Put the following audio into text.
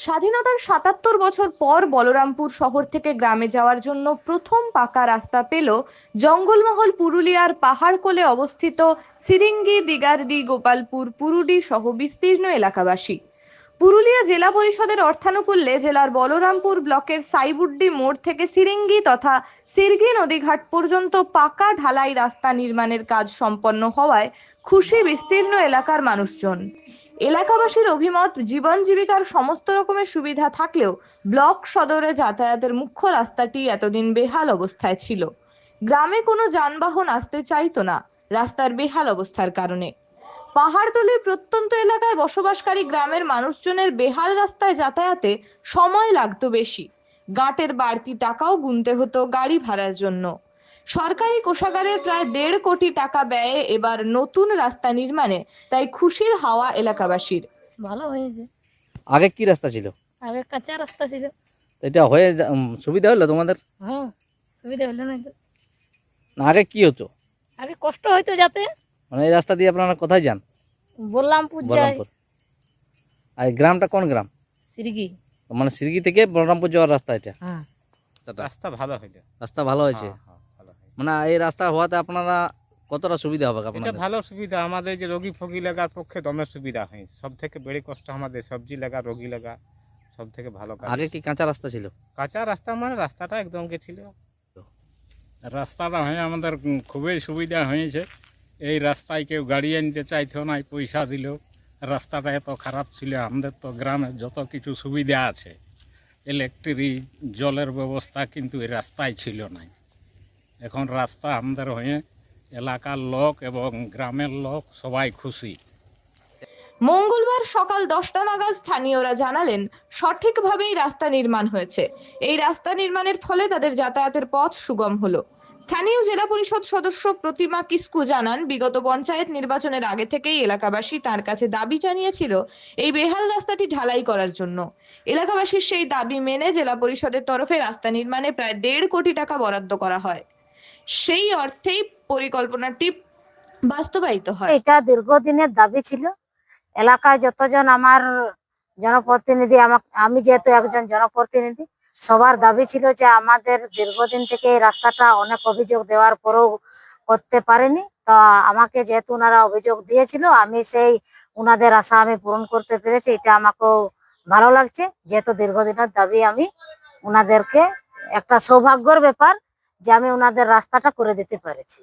স্বাধীনতার সাতাত্তর বছর পর বলরামপুর শহর থেকে গ্রামে যাওয়ার জন্য প্রথম পাকা রাস্তা পেল জঙ্গলমহল পুরুলিয়ার পাহাড়কোলে অবস্থিত সিরিঙ্গি দিগারডি গোপালপুর পুরুডি সহ বিস্তীর্ণ এলাকাবাসী। পুরুলিয়া জেলা পরিষদের অর্থানুকূল্যে জেলার বলরামপুর ব্লকের সাইবুড্ডি মোড় থেকে সিরিঙ্গি তথা সিরগি নদীঘাট পর্যন্ত পাকা ঢালাই রাস্তা নির্মাণের কাজ সম্পন্ন হওয়ায় খুশি বিস্তীর্ণ এলাকার মানুষজন। এলাকাবাসীর অভিমত, জীবন জীবিকার সমস্ত রকমের সুবিধা থাকলেও ব্লক সদরে যাতায়াতের মুখ্য রাস্তাটি এতদিন বেহাল অবস্থায় ছিল। গ্রামে কোনো যানবাহন আসতে চাইতো না, রাস্তার বেহাল অবস্থার কারণে। পাহাড়তলির প্রত্যন্ত এলাকায় বসবাসকারী গ্রামের মানুষজনের বেহাল রাস্তায় যাতায়াতে সময় লাগতো বেশি। গাটের বাড়তি টাকাও গুনতে হতো গাড়ি ভাড়ার জন্য। সরকারি কোষাগারের প্রায় দেড় কোটি টাকা ব্যয়ে এবার নতুন রাস্তা নির্মাণে তাই খুশির হাওয়া এলাকাবাসীর। ভালো হয়েছে। আগে কি রাস্তা ছিল? আগে কাঁচা রাস্তা ছিল। এটা হয়ে যা- উম, সুবিধা হলো তোমাদের? হ্যাঁ সুবিধা হলো না তো। না আগে কি হতো? আগে কষ্ট হয়তো যাতে। মানে এই রাস্তা দিয়ে আপনারা কোথায় যান? বললামপুর যায় বলরামপুর। আর এই গ্রামটা কোন গ্রাম? সিরগি। মানে সিরগি থেকে বলরামপুর যাওয়ার রাস্তা এটা? হ্যাঁ। রাস্তা ভালো হইল রাস্তা ভালো হয়েছে? হ্যাঁ, হ্যাঁ, ভালো হয়েছে। মানে এই রাস্তা হওয়াতে আপনারা কতটা সুবিধা হবে এটা আপনাদের ভালো সুবিধা। আমাদের যে রোগী ফগি লাগার পক্ষে দমের সুবিধা হয়। সব থেকে বেড়ে কষ্ট আমাদের সবজি লাগা রোগী লাগা সব থেকে ভালো কাজ। আগে কি কাঁচা রাস্তা ছিল? কাঁচা রাস্তা মানে রাস্তাটা একদম ছিল। রাস্তাটা হয়ে আমাদের উম খুবই সুবিধা হয়েছে। এই রাস্তায় কেউ গাড়ি আনতে চাইতো না পয়সা দিল। রাস্তাটা এত খারাপ ছিল আমাদের তো গ্রামে যত কিছু সুবিধা আছে। ইলেকট্রিক জলের ব্যবস্থা কিন্তু এই রাস্তায় ছিল না এখন রাস্তা আমাদের হয়ে এলাকার লোক এবং গ্রামের লোক সবাই খুশি। মঙ্গলবার সকাল দশটা নাগাদ স্থানীয়রা জানালেন, সঠিকভাবেই রাস্তা নির্মাণ হয়েছে। এই রাস্তা নির্মাণের ফলে তাদের যাতায়াতের পথ সুগম হলো। স্থানীয় জেলা পরিষদ সদস্য প্রতিমা কিস্কু জানান, বিগত পঞ্চায়েত নির্বাচনের আগে থেকেই এলাকাবাসী তার কাছে দাবি জানিয়েছিল এই বেহাল রাস্তাটি ঢালাই করার জন্য। এলাকাবাসীর সেই দাবি মেনে জেলা পরিষদের তরফে রাস্তা নির্মাণে প্রায় দেড় কোটি টাকা বরাদ্দ করা হয়। সেই অর্থেই পরিকল্পনাটি বাস্তবায়িত হয়। এটা দীর্ঘদিনের দাবি ছিল। এলাকায় যতজন আমার জনপ্রতিনিধি আমি যেহেতু একজন জনপ্রতিনিধি, সবার দাবি ছিল যে আমাদের দীর্ঘদিন থেকে এই রাস্তাটা অনেক অভিযোগ দেওয়ার পরেও করতে পারেনি। তো আমাকে যেহেতু ওনারা অভিযোগ দিয়েছিল, আমি সেই ওনাদের আশা আমি পূরণ করতে পেরেছি। এটা আমাকেও ভালো লাগছে। যেহেতু দীর্ঘদিনের দাবি, আমি ওনাদেরকে একটা সৌভাগ্যর ব্যাপার যে আমি ওনাদের রাস্তাটা করে দিতে পেরেছি।